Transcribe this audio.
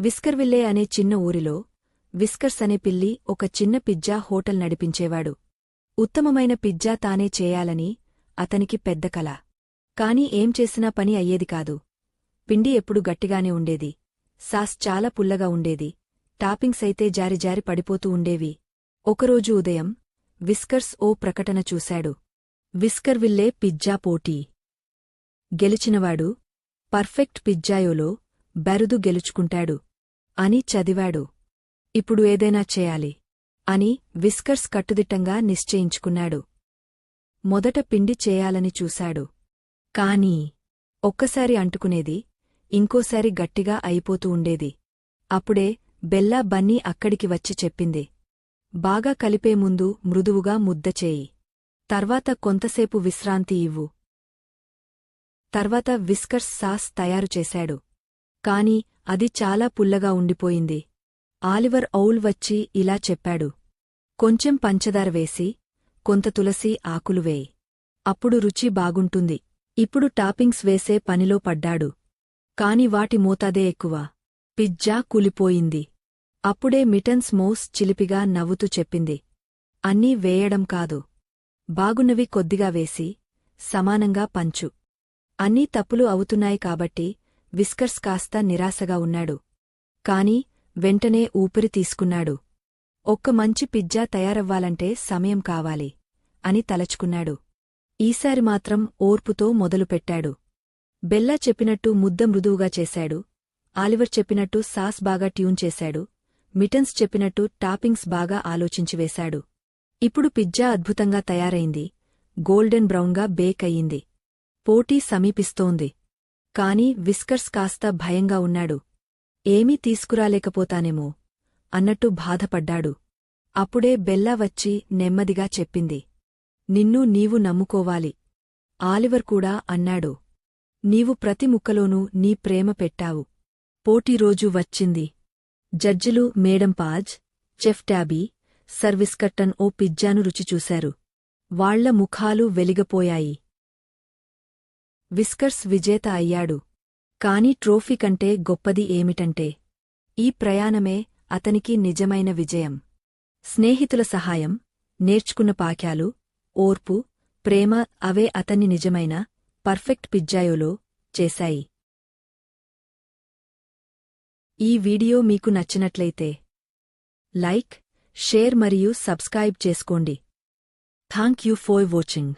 విస్కర్విల్లే అనే చిన్న ఊరిలో విస్కర్స్ అనే పిల్లి ఒక చిన్న పిజ్జా హోటల్ నడిపించేవాడు. ఉత్తమమైన పిజ్జా తానే చేయాలని అతనికి పెద్ద కల. కాని ఏం చేసినా పని అయ్యేది కాదు. పిండి ఎప్పుడు గట్టిగానే ఉండేది. సాస్ చాలా పుల్లగా ఉండేది. టాపింగ్స్ అయితే జారి జారి పడిపోతూ ఉండేవి. ఒకరోజు ఉదయం విస్కర్స్ ఓ ప్రకటన చూశాడు. విస్కర్విల్లే పిజ్జా పోటీ. గెలిచినవాడు పర్ఫెక్ట్ పిజ్జాయోలో బెరుదు గెలుచుకుంటాడు. అని చదివాడు. ఇప్పుడు ఏదైనా చేయాలి. అని విస్కర్స్ కట్టుదిట్టంగా నిశ్చయించుకున్నాడు. మొదట పిండి చేయాలని చూశాడు. కానీ ఒక్కసారి అంటుకునేది ఇంకోసారి గట్టిగా అయిపోతూ ఉండేది. అప్పుడే బెల్లా బన్నీ అక్కడికి వచ్చి చెప్పింది. బాగా కలిపే ముందు మృదువుగా ముద్ద చేయి. తర్వాత కొంతసేపు విశ్రాంతి ఇవ్వు. తర్వాత విస్కర్స్ సాస్ తయారు చేశాడు. కాని అది చాలా పుల్లగా ఉండిపోయింది. ఆలివర్ ఔల్ వచ్చి ఇలా చెప్పాడు. కొంచెం పంచదార వేసి కొంత తులసి ఆకులు వేయి. అప్పుడు రుచి బాగుంటుంది. ఇప్పుడు టాపింగ్స్ వేసే పనిలో పడ్డాడు. కాని వాటి మోతాదే ఎక్కువ. పిజ్జా కూలిపోయింది. అప్పుడే మిటన్స్ మోస్ చిలిపిగా నవ్వుతూ చెప్పింది. అన్నీ వేయడం కాదు. బాగున్నవి కొద్దిగా వేసి సమానంగా పంచు. అన్నీ తప్పులు అవుతున్నాయి కాబట్టి విస్కర్స్ కాస్త నిరాశగా ఉన్నాడు. కాని వెంటనే ఊపిరి తీసుకున్నాడు. ఒక్క మంచి పిజ్జా తయారవ్వాలంటే సమయం కావాలి అని తలచుకున్నాడు. ఈసారి మాత్రం ఓర్పుతో మొదలుపెట్టాడు. బెల్లా చెప్పినట్టు ముద్ద మృదువుగా చేశాడు. ఆలివర్ చెప్పినట్టు సాస్ బాగా ట్యూన్ చేశాడు. మిటన్స్ చెప్పినట్టు టాపింగ్స్ బాగా ఆలోచించివేశాడు ఇప్పుడు పిజ్జా అద్భుతంగా తయారైంది. గోల్డెన్ బ్రౌన్గా బేక్ అయ్యింది. పోటీ సమీపిస్తోంది. కాని విస్కర్స్ కాస్త భయంగా ఉన్నాడు. ఏమీ తీసుకురాలేకపోతానేమో అన్నట్టు బాధపడ్డాడు. అప్పుడే బెల్లా వచ్చి నెమ్మదిగా చెప్పింది. నిన్ను నీవు నమ్ముకోవాలి. ఆలివర్ కూడా అన్నాడు. నీవు ప్రతి ముక్కలోనూ నీ ప్రేమ పెట్టావు. పోటీరోజు వచ్చింది. జడ్జిలు madam pause chef tabby service కట్టన్ ఓ పిజ్జాను రుచిచూశారు వాళ్ళ ముఖాలు వెలిగపోయాయి. విస్కర్స్ విజేత అయ్యాడు. కాని ట్రోఫీ కంటే గొప్పది ఏమిటంటే ఈ ప్రయాణమే అతనికి నిజమైన విజయం. స్నేహితుల సహాయం నేర్చుకున్న పాక్యాలు ఓర్పు ప్రేమ అవే అతన్ని నిజమైన పర్ఫెక్ట్ పిజ్జాయోలో చేశాయి. ఈ వీడియో మీకు నచ్చినట్లయితే లైక్ షేర్ మరియు సబ్స్క్రైబ్ చేసుకోండి. Thank you for watching.